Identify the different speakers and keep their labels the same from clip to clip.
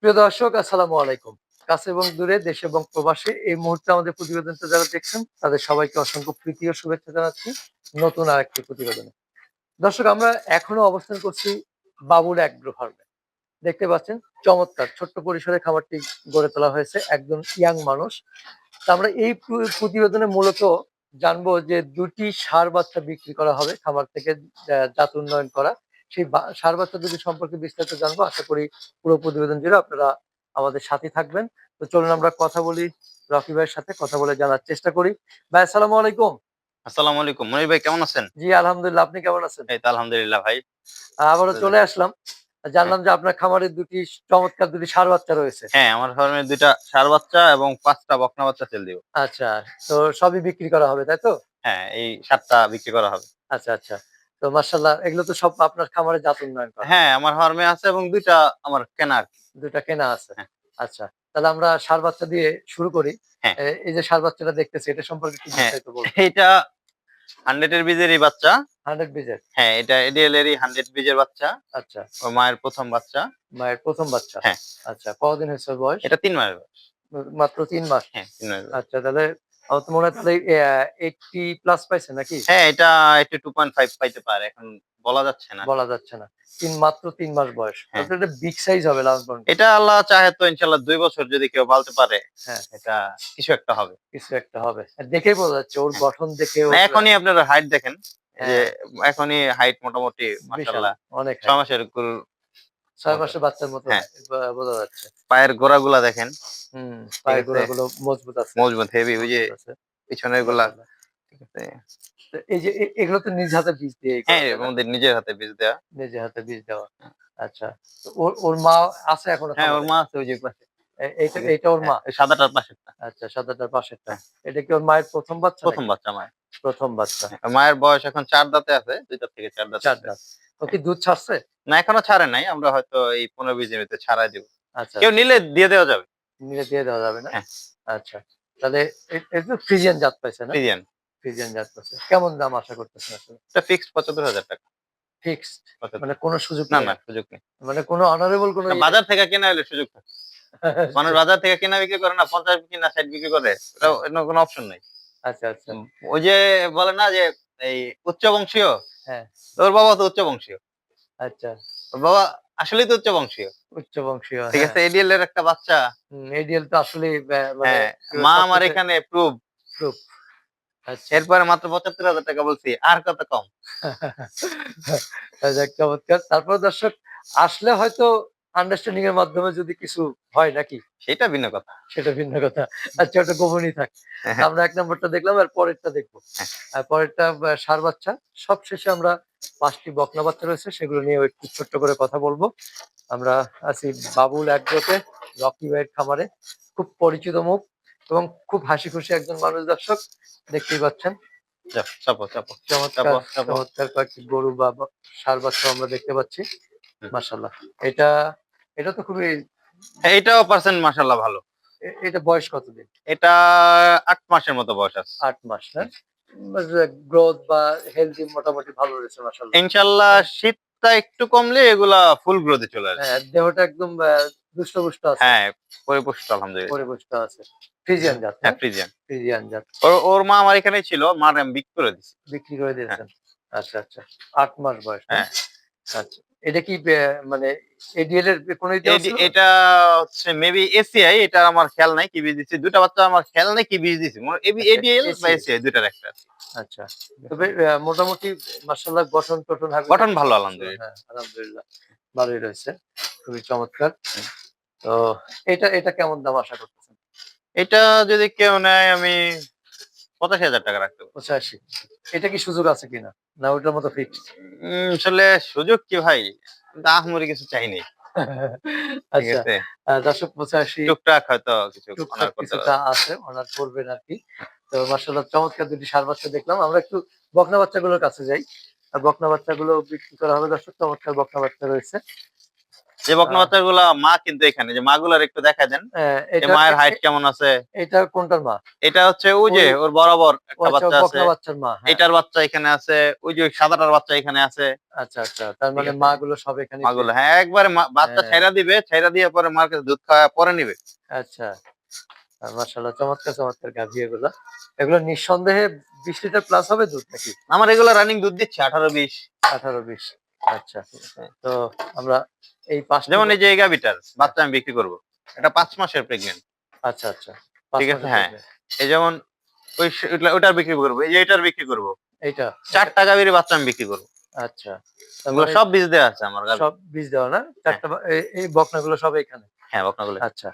Speaker 1: প্রিয় দর্শক, আসসালামু আলাইকুম। কাছে এবং দূরে দেশে এবং প্রবাসে এই মুহূর্তে আমাদের প্রতিবেদনটা যারা দেখছেন, তাদের সবাইকে অসংখ্য প্রীতি ও শুভেচ্ছা জানাচ্ছি নতুন আরেকটি প্রতিবেদনে। দর্শক, আমরা এখনও অবস্থান করছি বাবুল অ্যাগ্রো ফার্মে। দেখতে পাচ্ছেন, চমৎকার ছোট্ট পরিসরে খামারটি গড়ে তোলা হয়েছে, একজন ইয়াং মানুষ। তা আমরা এই প্রতিবেদনে মূলত জানব যে দুটি সার বাচ্চা বিক্রি করা হবে, খামার থেকে জাত উন্নয়ন করা। সেই সার বাচ্চা দুটি সম্পর্কে বিস্তারিত জানব। আশা করি পুরো প্রতিবেদন জুড়ে আপনারা আমাদের সাথে থাকবেন। তো চলুন আমরা কথা বলি রকি ভাইয়ের সাথে কথা বলে জানার চেষ্টা করি। ভাই আসসালামু আলাইকুম।
Speaker 2: আসসালামু আলাইকুম। মনির ভাই কেমন আছেন?
Speaker 1: জি আলহামদুলিল্লাহ। আপনি কেমন আছেন?
Speaker 2: এই তো আলহামদুলিল্লাহ ভাই।
Speaker 1: আবারও চলে আসলাম। জানলাম যে আপনার খামারে দুটি চমৎকার দুটি সার বাচ্চা রয়েছে।
Speaker 2: হ্যাঁ আমার ফার্মে দুইটা ষাঁড় বাচ্চা এবং পাঁচটা বকনা বাচ্চা তেল দিব।
Speaker 1: আচ্ছা তো সবই বিক্রি করা হবে তাই তো?
Speaker 2: হ্যাঁ এই সাতটা বিক্রি করা হবে।
Speaker 1: আচ্ছা আচ্ছা। তো মার্শাল্লাহ এগুলো তো সব আপনার খামারে জাত উন্নয়ন করা
Speaker 2: হ্যাঁ আমার ফার্মে আছে এবং দুইটা আমার কেনা আর কি।
Speaker 1: দুটা কেনা আছে
Speaker 2: হ্যাঁ।
Speaker 1: আচ্ছা তাহলে আমরা সার বাচ্চা দিয়ে শুরু করি
Speaker 2: হ্যাঁ।
Speaker 1: এই যে সার বাচ্চাটা দেখতেছি এটা সম্পর্কে কি
Speaker 2: হ্যাঁ।
Speaker 1: বিস্তারিত বলব
Speaker 2: এইটা হান্ড্রেড এর বীজেরই বাচ্চা
Speaker 1: হান্ড্রেড বিজের
Speaker 2: হ্যাঁ এটা এডিএল এরই হান্ড্রেড বীজের বাচ্চা
Speaker 1: আচ্ছা
Speaker 2: ওর মায়ের প্রথম বাচ্চা
Speaker 1: মায়ের প্রথম বাচ্চা
Speaker 2: হ্যাঁ।
Speaker 1: আচ্ছা কতদিন হয়েছে বয়স
Speaker 2: এটা তিন মাসের বয়স।
Speaker 1: মাত্র তিন মাস
Speaker 2: হ্যাঁ তিন মাসের বয়স।
Speaker 1: আচ্ছা তাহলে আমার তো হয় তাহলে এইটটি প্লাস পাইছে নাকি?
Speaker 2: হ্যাঁ এটা একটু টু পয়েন্ট ফাইভ পাইতে পারে এখন বলা যাচ্ছে না।
Speaker 1: বলা যাচ্ছে না। তিন মাত্র তিন মাস বয়স।
Speaker 2: হ্যাঁ।
Speaker 1: এটা বিগ সাইজ হবে লাস্ট বর্ন
Speaker 2: এটা আল্লাহ চাহে তো ইনশাল্লাহ দুই বছর যদি কেউ পালতে পারে
Speaker 1: হ্যাঁ।
Speaker 2: এটা কিছু একটা হবে।
Speaker 1: কিছু একটা হবে। দেখেই বোঝা যাচ্ছে ওর গঠন দেখে
Speaker 2: এখনই আপনারা হাইট দেখেন।
Speaker 1: হ্যাঁ।
Speaker 2: যে এখনই হাইট মোটামুটি মাশাআল্লাহ।
Speaker 1: অনেক
Speaker 2: ছয় মাসের
Speaker 1: ছয় মাসের বাচ্চার মতো
Speaker 2: হ্যাঁ।
Speaker 1: বোঝা যাচ্ছে।
Speaker 2: পায়ের গোড়াগুলা দেখেন।
Speaker 1: হুম পায়ের। গোড়াগুলো মজবুত আছে।
Speaker 2: মজবুত হেভি ওই যে
Speaker 1: পিছনেরগুলা। এই যে এগুলো তো নিজ হাতে বীজ দিয়ে
Speaker 2: হ্যাঁ আমাদের নিজের হাতে বীজ দেওয়া।
Speaker 1: নিজে হাতে বীজ দেওয়া। আচ্ছা। তো ওর ওর মা আছে এখনও
Speaker 2: হ্যাঁ ওর মা আছে। ওই যে পাশে।
Speaker 1: এইটা এইটা ওর মা?
Speaker 2: সাদাটার পাশেরটা।
Speaker 1: আচ্ছা সাদাটার পাশেরটা। এটা কি ওর মায়ের প্রথম বাচ্চা
Speaker 2: প্রথম বাচ্চা মায়ের।
Speaker 1: প্রথম বাচ্চা।
Speaker 2: মায়ের বয়স এখন চার দাঁতে আছে দুইটা থেকে চার দাঁত
Speaker 1: চার দাঁত। কি দুধ ছাড়ছে?
Speaker 2: না এখনও ছাড়ে নাই আমরা হয়তো এই পনেরো বিশ দিনের ছাড়াই দিব।
Speaker 1: আচ্ছা।
Speaker 2: কেউ নিলে দিয়ে দেওয়া যাবে।
Speaker 1: নিয়ে দিয়ে দেওয়া যাবে না?
Speaker 2: হ্যাঁ।
Speaker 1: আচ্ছা তাহলে এ- এটা তো ফ্রিজিয়ান জাত পাইছে না?
Speaker 2: ফ্রিজিয়ান।
Speaker 1: ফ্রিজিয়ান জাত পাইছে। কেমন দাম আশা করতেছেন আসলে
Speaker 2: এটা ফিক্সড পঁচাত্তর হাজার টাকা।
Speaker 1: ফিক্সড মানে কোনো সুযোগ
Speaker 2: না না সুযোগ নেই।
Speaker 1: মানে কোনো অনারেবল কোনো ইয়ে
Speaker 2: বাজার থেকে কেনা হলে সুযোগ থাকে। মানুষ বাজার থেকে কেনা বিক্রি করে না পঞ্চাশ কিনা ষাট বিক্রি করে কোনো অপশন নাই।
Speaker 1: আচ্ছা আচ্ছা।
Speaker 2: ওই যে বলে না যে এই উচ্চ বংশীয়
Speaker 1: হ্যাঁ।
Speaker 2: তোর বাবা তো উচ্চ বংশীয়
Speaker 1: আচ্ছা।
Speaker 2: ওর বাবা আসলে তো উচ্চ বংশীয়
Speaker 1: উচ্চ বংশীয়
Speaker 2: ঠিক আছে এডিএল এর একটা বাচ্চা।
Speaker 1: এডিএল তো আসলে মানে
Speaker 2: হ্যাঁ মা আমার এখানে
Speaker 1: proof। আচ্ছা।
Speaker 2: এরপরে মাত্র পঁচাত্তর হাজার টাকা বলছি আর কত কম?
Speaker 1: চমৎকার। তারপর দর্শক আসলে হয়তো আন্ডারস্ট্যান্ডিং এর মাধ্যমে যদি কিছু হয় নাকি?
Speaker 2: সেটা ভিন্ন কথা।
Speaker 1: সেটা ভিন্ন কথা। আচ্ছা ওটা গোপনই থাক।
Speaker 2: হ্যাঁ।
Speaker 1: আমরা এক নম্বরটা দেখলাম আর পরেরটা দেখব।
Speaker 2: হ্যাঁ।
Speaker 1: আর পরেরটা ষাঁড় বাচ্চা। সব শেষে আমরা পাঁচটি বকনা বাচ্চা রয়েছে সেগুলো নিয়ে একটু ছোট্ট করে কথা বলব। আমরা আছি বাবুল একজোটে রকি ভাইয়ের খামারে। খুব পরিচিত মুখ এবং খুব হাসি খুশি একজন মানুষ দর্শক। দেখতেই পাচ্ছেন।
Speaker 2: যাও, চাপো চাপো।
Speaker 1: চমৎকার। কয়েকটি গরু বা সার বাচ্চা আমরা দেখতে পাচ্ছি।
Speaker 2: হুম।
Speaker 1: মাশাল্লাহ এটা এটা তো খুবই
Speaker 2: হ্যাঁ, এইটাও পার্সেন্ট মাসাল্লাহ ভালো।
Speaker 1: এটা বয়স কতদিন
Speaker 2: এটা আট মাসের মতো বয়স আছে।
Speaker 1: আট মাস না গ্রোথ বা হেলদি মোটামুটি ভালো রয়েছে মাশাল্লাহ
Speaker 2: ইনশাল্লাহ শীতটা একটু কমলে এগুলা ফুল গ্রোথে চলে আসবে
Speaker 1: হ্যাঁ দেহটা একদম দুষ্টপুষ্ট আছে।
Speaker 2: হ্যাঁ পরিপুষ্ট আলহামদুলিল্লাহ।
Speaker 1: পরিপুষ্ট আছে। ফ্রিজিয়ান জাত
Speaker 2: হ্যাঁ ফ্রিজিয়ান
Speaker 1: ফ্রিজিয়ান জাত।
Speaker 2: ওর ওর মা আমার এখানেই ছিল মার আমি বিক্রি করে দিছি
Speaker 1: বিক্রি করে দিয়েছেন। আচ্ছা আচ্ছা। আট মাস বয়স
Speaker 2: হ্যাঁ।
Speaker 1: আচ্ছা। এটা কি মানে এডিএল এর কোনো
Speaker 2: এটা হচ্ছে মেবি এসিআই এটা আমার খেয়াল নাই কি বীজ দিছি দুটা বাচ্চা আমার খেয়াল নাই কি বীজ দিছি।
Speaker 1: আচ্ছা,
Speaker 2: এডিএল বা এসিআই দুটার একটা
Speaker 1: আচ্ছা তবে মোটামুটি মার্শাল্লাহ গঠন টঠন
Speaker 2: গঠন ভালো আলহামদুলিল্লাহ।
Speaker 1: হ্যাঁ আলহামদুলিল্লাহ ভালোই রয়েছে খুবই চমৎকার। তো এটা এটা কেমন দাম আশা করতেছেন?
Speaker 2: এটা যদি কেউ নেয় আমি পঁচাশি হাজার টাকা রাখতে
Speaker 1: পঁচাশি। এটা কি সুযোগ আছে কিনা? না ওটার মতো ফিক্সড
Speaker 2: আসলে সুযোগ কি ভাই? আহমরি কিছু চাইনি।
Speaker 1: আচ্ছা দর্শক পঁচাশি
Speaker 2: টুকটাক হয়তো কিছু
Speaker 1: কিছুটা আছে অনার করবেন আর কি। তো মার্শাল্লাহ চমৎকার দুটি সার বাচ্চা দেখলাম। আমরা একটু বকনা বাচ্চাগুলোর কাছে যাই। আর বকনা বাচ্চাগুলো বিক্রি করা হবে দর্শক চমৎকার বকনা বাচ্চা রয়েছে।
Speaker 2: যে বকনা। বাচ্চাগুলা মা কিন্তু এখানে যে মাগুলার একটু দেখা দেন
Speaker 1: আহ,
Speaker 2: মায়ের হাইট কেমন আছে
Speaker 1: এটা কোনটার মা
Speaker 2: এটা হচ্ছে ওই যে ওর বরাবর একটা
Speaker 1: আচ্ছা,
Speaker 2: বাচ্চা আছে
Speaker 1: বাচ্চার মা হ্যাঁ।
Speaker 2: এটার বাচ্চা এখানে আছে ওই যে সাদাটার বাচ্চা এখানে আছে
Speaker 1: আচ্ছা আচ্ছা তার মানে। মা গুলো সব এখানে
Speaker 2: মাগুলো হ্যাঁ একবারে মা- বাচ্চা
Speaker 1: হ্যাঁ।
Speaker 2: ছাইরা দিবে ছাইরা দিয়ে পরে মার কাছে দুধ খাওয়া পরে নিবে
Speaker 1: আচ্ছা চমৎকার চমৎকার গাভী এগুলো এগুলো নিঃসন্দেহে বিশ লিটার প্লাস হবে দুধ নাকি
Speaker 2: আমার এগুলো রানিং দুধ দিচ্ছে আঠারো বিশ
Speaker 1: আঠারো বিশ আচ্ছা তো আমরা এই পাঁচটা
Speaker 2: যেমন এই যে এই গাভিটার বাচ্চা আমি বিক্রি করব। এটা পাঁচ মাসের প্রেগনেন্ট
Speaker 1: আচ্ছা আচ্ছা।
Speaker 2: ঠিক আছে, হ্যাঁ। এই যেমন ওই ওটার বিক্রি করব। এই যে এটার বিক্রি করব।
Speaker 1: এইটা?
Speaker 2: চারটা গাভীর বাচ্চা আমি বিক্রি করব।
Speaker 1: আচ্ছা।
Speaker 2: এগুলো সব বীজ দেওয়া আছে আমার
Speaker 1: সব বীজ দেওয়া না? চারটা এই- এই বকনাগুলো সব এখানে?
Speaker 2: হ্যাঁ বকনাগুলো।
Speaker 1: আচ্ছা।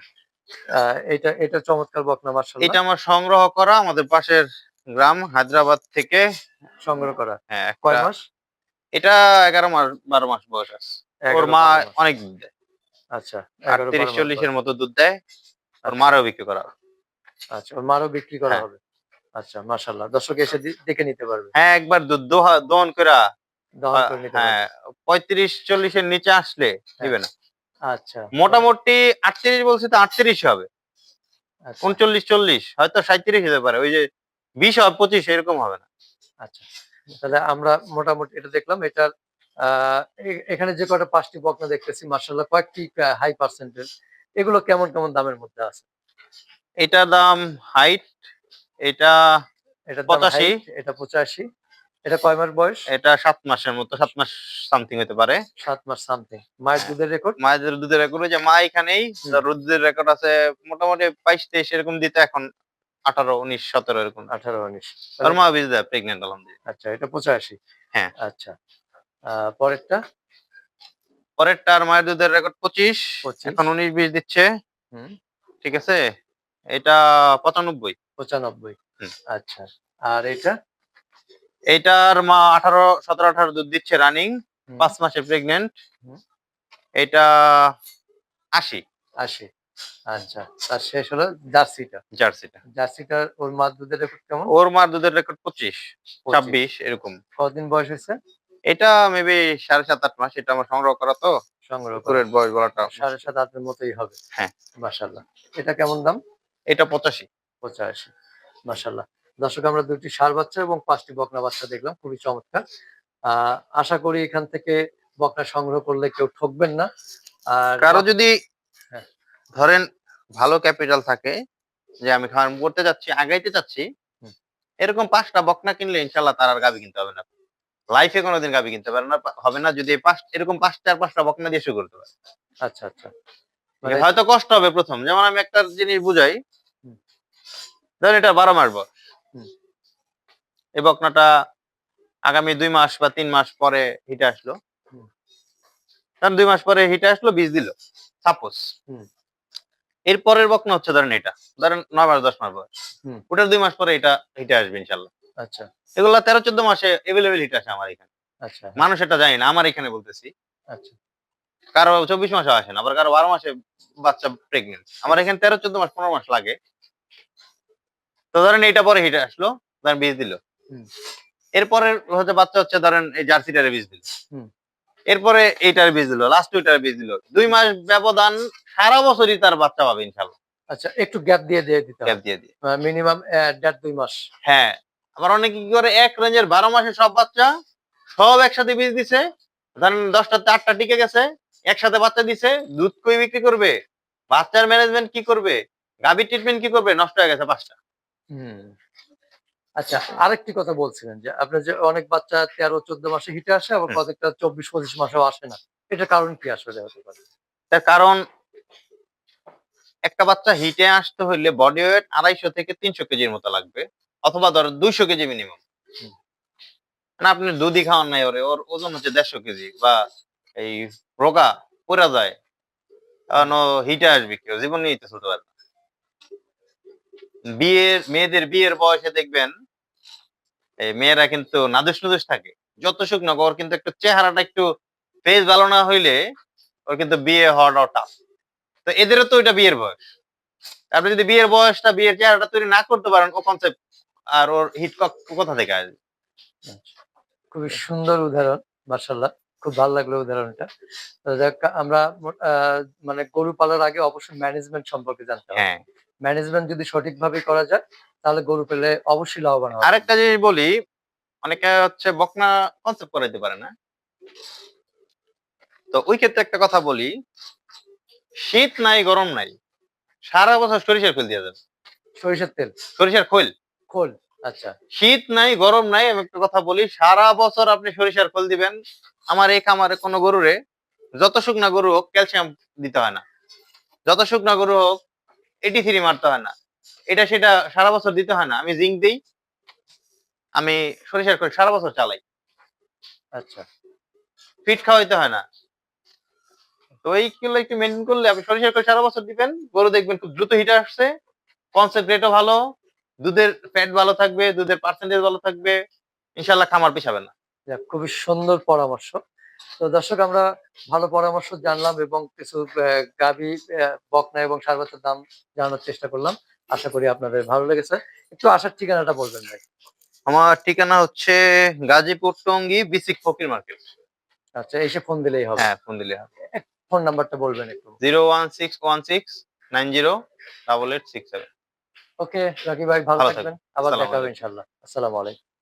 Speaker 1: আহ, এটা এটা চমৎকার বকনা মাশাল্লাহ
Speaker 2: এটা আমার সংগ্রহ করা আমাদের পাশের গ্রাম হায়দ্রাবাদ থেকে।
Speaker 1: সংগ্রহ করা?
Speaker 2: হ্যাঁ
Speaker 1: কয় মাস?
Speaker 2: এটা এগারো মাস বারো মাস বয়স আছে। ওর মা অনেক দুধ দেয়
Speaker 1: আচ্ছা
Speaker 2: আটত্রিশ চল্লিশের মতো দুধ দেয় ওর। মারও বিক্রি করা হবে।
Speaker 1: আচ্ছা ওর মারও বিক্রি করা
Speaker 2: হ্যাঁ।
Speaker 1: হবে। আচ্ছা মাশাল্লাহ দর্শক এসে দেখে নিতে পারবে।
Speaker 2: হ্যাঁ একবার দুধ দোহা দহন করা হ্যাঁ পঁয়ত্রিশ চল্লিশের নিচে আসলে দিবে না।
Speaker 1: আচ্ছা।
Speaker 2: মোটামুটি আটত্রিশ বলছি তো আটত্রিশ হবে।
Speaker 1: আচ্ছা,
Speaker 2: উনচল্লিশ চল্লিশ হয়তো সাঁত্রিশ হতে পারে ওই যে বিশ হবে পঁচিশ এরকম হবে না।
Speaker 1: আচ্ছা। তাহলে আমরা মোটামুটি এটা দেখলাম এটার এখানে যে কটা পাঁচটি বকনা দেখতেছি মার্শাল্লাহ কয়েকটি হাই পার্সেন্টেজ এগুলো কেমন কেমন দামের মধ্যে আছে?
Speaker 2: এটা দাম হাইট এটা
Speaker 1: এটা
Speaker 2: পঁচাশি।
Speaker 1: এটা পঁচাশি। এটা কয় মাস বয়স?
Speaker 2: এটা সাত মাসের মতো সাত মাস সামথিং হতে পারে।
Speaker 1: সাত মাস সামথিং মায়ের। দুধের রেকর্ড
Speaker 2: মায়েদের দুধের রেকর্ড যে মা এখানেই। দুধের রেকর্ড আছে মোটামুটি বাইশ তেইশ এরকম দিতে এখন আঠারো উনিশ সতেরো এরকম।
Speaker 1: আঠারো উনিশ।
Speaker 2: আর মা বীজ দেয় প্রেগনেন্ট আলহামদুলিল্লাহ।
Speaker 1: আচ্ছা এটা পঁচাশি।
Speaker 2: হ্যাঁ।
Speaker 1: আচ্ছা। আহ, পরেরটা?
Speaker 2: পরেরটার মায়ের দুধের রেকর্ড পঁচিশ। এখন উনিশ বিশ দিচ্ছে। ঠিক আছে? এটা পঁচানব্বই।
Speaker 1: পঁচানব্বই। আচ্ছা। আর এটা
Speaker 2: এইটার মা আঠারো সতেরো আঠারো দুধ দিচ্ছে রানিং। পাঁচ মাসের প্রেগনেন্ট। এটা আশি।
Speaker 1: আশি। আচ্ছা। তার শেষ হলো জার্সিটা।
Speaker 2: জার্সিটা।
Speaker 1: জার্সিটার ওর মার দুধের রেকর্ড কেমন?
Speaker 2: ওর মার দুধের রেকর্ড পঁচিশ। ছাব্বিশ এরকম।
Speaker 1: কদিন বয়স হয়েছে?
Speaker 2: এটা মেবি সাড়ে সাত আট মাস এটা আমার সংগ্রহ করা তো।
Speaker 1: সংগ্রহ করে।
Speaker 2: বয়স বলাটা
Speaker 1: সাড়ে সাত আটের মতোই হবে।
Speaker 2: হ্যাঁ।
Speaker 1: মাসাল্লাহ এটা কেমন দাম?
Speaker 2: এটা পঁচাশি।
Speaker 1: পঁচাশি। মাসাল্লাহ দর্শক আমরা দুটি ষাঁড় বাচ্চা এবং পাঁচটি বকনা বাচ্চা দেখলাম। খুবই চমৎকার। আশা করি এখান থেকে বকনা সংগ্রহ করলে কেউ ঠকবেন না। আর
Speaker 2: কারও যদি
Speaker 1: হ্যাঁ।
Speaker 2: ধরেন ভালো ক্যাপিটাল থাকে যে আমি ফার্ম করতে যাচ্ছি আগাইতে চাচ্ছি। এরকম পাঁচটা বকনা কিনলে ইনশাল্লাহ তার আর গাবি কিনতে হবে না। লাইফে কোনোদিন গাবি কিনতে পারে না হবে না যদি পাঁচ এরকম পাঁচ চার পাঁচটা বকনা দিয়ে শুরু করতে পারে।
Speaker 1: আচ্ছা আচ্ছা। মানে
Speaker 2: হয়তো কষ্ট হবে প্রথম যেমন আমি একটা জিনিস বুঝাই। ধরেন এটা বারো মাস বয়স। এই বকনাটা আগামী দুই মাস বা তিন মাস পরে হিটে আসলো। ধরেন দুই মাস পরে হিটে আসলো বীজ দিল। সাপোজ। এর পরের বকনা হচ্ছে ধরেন এটা। ধরেন নয় মাস দশ মাস বয়স। ওটার দুই মাস পরে এটা হিটে আসবে ইনশাল্লাহ।
Speaker 1: আচ্ছা।
Speaker 2: এগুলা তেরো চোদ্দ মাসে এভেলেবেল হিট আসে আমার এখানে।
Speaker 1: আচ্ছা।
Speaker 2: মানুষ এটা জানি না আমার এখানে বলতেছি।
Speaker 1: আচ্ছা।
Speaker 2: কারও চব্বিশ মাসে আসে না আবার কারও বারো মাসে বাচ্চা প্রেগনেন্ট আমার এখানে তেরো চোদ্দ মাস পনেরো মাস লাগে। তো ধরেন এইটা পরে হিটে আসলো ধরেন বীজ দিল। এরপরে হচ্ছে বাচ্চা হচ্ছে ধরেন এই জার্সিটারে বীজ দিল।
Speaker 1: হুম।
Speaker 2: এরপরে এইটার বীজ দিল লাস্ট ওইটার বীজ দিল। দুই মাস ব্যবধান সারা বছরই তার বাচ্চা পাবে ইনশাল্লাহ
Speaker 1: আচ্ছা একটু গ্যাপ দিয়ে দিয়ে দিতে
Speaker 2: গ্যাপ দিয়ে দিয়ে।
Speaker 1: মিনিমাম দেড় দুই মাস।
Speaker 2: হ্যাঁ। আবার অনেকে কি করে এক রেঞ্জের বারো মাসে সব বাচ্চা সব একসাথে বীজ দিছে। ধরেন দশটাতে আটটা টিকে গেছে একসাথে বাচ্চা দিছে দুধ কই বিক্রি করবে? বাচ্চার ম্যানেজমেন্ট কি করবে? গাভীর ট্রিটমেন্ট কি করবে? নষ্ট হয়ে গেছে পাঁচটা।
Speaker 1: হুম। আচ্ছা আরেকটি কথা বলছিলেন যে আপনার যে অনেক বাচ্চা তেরো চোদ্দ মাসে হিটে আসে আবার
Speaker 2: হুম।
Speaker 1: কতটা চব্বিশ পঁচিশ মাসেও আসে না। এটা কারণ কি আসলে হতে পারে?
Speaker 2: তার কারণ একটা বাচ্চা হিটে আসতে হইলে বডি ওয়েট আড়াইশো থেকে তিনশো কেজির মতো লাগবে। অথবা ধর দুইশো কেজি মিনিমাম না আপনি দুধই খাওয়ান নাই ওরে, ওর ওজন হচ্ছে দেড়শো কেজি বা এই রোগা পড়া যায়। হিটে আসবে কেউ জীবন নিয়ে চলতে পারে না। বিয়ের মেয়েদের বিয়ের বয়সে দেখবেন, এই মেয়েরা কিন্তু নাদুস নুদুস থাকে। যত শুকনো ওর কিন্তু একটু চেহারাটা একটু ফেস ভালো না হইলে ওর কিন্তু বিয়ে হওয়াটাও টাফ তো এদেরও তো ওইটা বিয়ের বয়স। আপনি যদি বিয়ের বয়সটা, বিয়ের চেহারাটা তৈরি না করতে পারেন, ও কনসেপ্ট আর ওর হিট কোথা থেকে আসবে?
Speaker 1: খুবই সুন্দর উদাহরণ মার্শাল্লাহ খুব ভালো লাগল উদাহরণটা। আমরা মানে গরু পালার আগে অবশ্যই ম্যানেজমেন্ট সম্পর্কে জানতে হবে।
Speaker 2: হ্যাঁ।
Speaker 1: ম্যানেজমেন্ট যদি সঠিকভাবে করা যায় তাহলে গরু পেলে অবশ্যই লাভবান হবে।
Speaker 2: আরেকটা জিনিস বলি অনেকে হচ্ছে বকনা কনসেপ্ট করাইতে পারে না। তো ওই ক্ষেত্রে একটা কথা বলি শীত নাই গরম নাই সারা বছর সরিষার খোল দিয়ে যাবে।
Speaker 1: সরিষার তেল।
Speaker 2: সরিষার খোল।
Speaker 1: খোল। আচ্ছা।
Speaker 2: শীত নাই গরম নাই আমি একটা কথা বলি সারা বছর আপনি সরিষার খোল দিবেন আমার এই খামারে কোনো গরুরে যত শুকনা গরু হোক ক্যালসিয়াম দিতে হয় না। যত শুকনা গরু হোক এটি থ্রি মারতে হয় না। এটা সেটা সারা বছর দিতে হয় না। আমি জিঙ্ক দিই আমি সরিষার খোল সারা বছর চালাই।
Speaker 1: আচ্ছা।
Speaker 2: ফিট খাওয়াইতে হয় না। তো এইগুলো একটু মেনটেন করলে আপনি সরিষার খোল সারা বছর দিবেন গরু দেখবেন খুব দ্রুত হিটে আসছে কনসেপ্ট রেটও ভালো দুধের ফ্যাট ভালো থাকবে দুধের পার্সেন্টেজ ভালো থাকবে ইনশাল্লাহ খামার পিছাবে না।
Speaker 1: খুবই সুন্দর পরামর্শ। তো দর্শক আমরা ভালো পরামর্শ জানলাম এবং কিছু গাভী বকনা এবং সারবাতের দাম জানানোর চেষ্টা করলাম। আশা করি আপনাদের ভালো লেগেছে। একটু আসার ঠিকানাটা বলবেন ভাই।
Speaker 2: আমার ঠিকানা হচ্ছে গাজীপুর টঙ্গী বিসিক ফকির মার্কেট।
Speaker 1: আচ্ছা এসে ফোন দিলেই হবে।
Speaker 2: হ্যাঁ ফোন দিলে
Speaker 1: ফোন নাম্বারটা বলবেন একটু।
Speaker 2: Zero one six one six nine zero double eight six seven.
Speaker 1: Okay Raki ভাই ভালো থাকবেন। আবার দেখা হবে ইনশাল্লাহ আসসালামু আলাইকুম।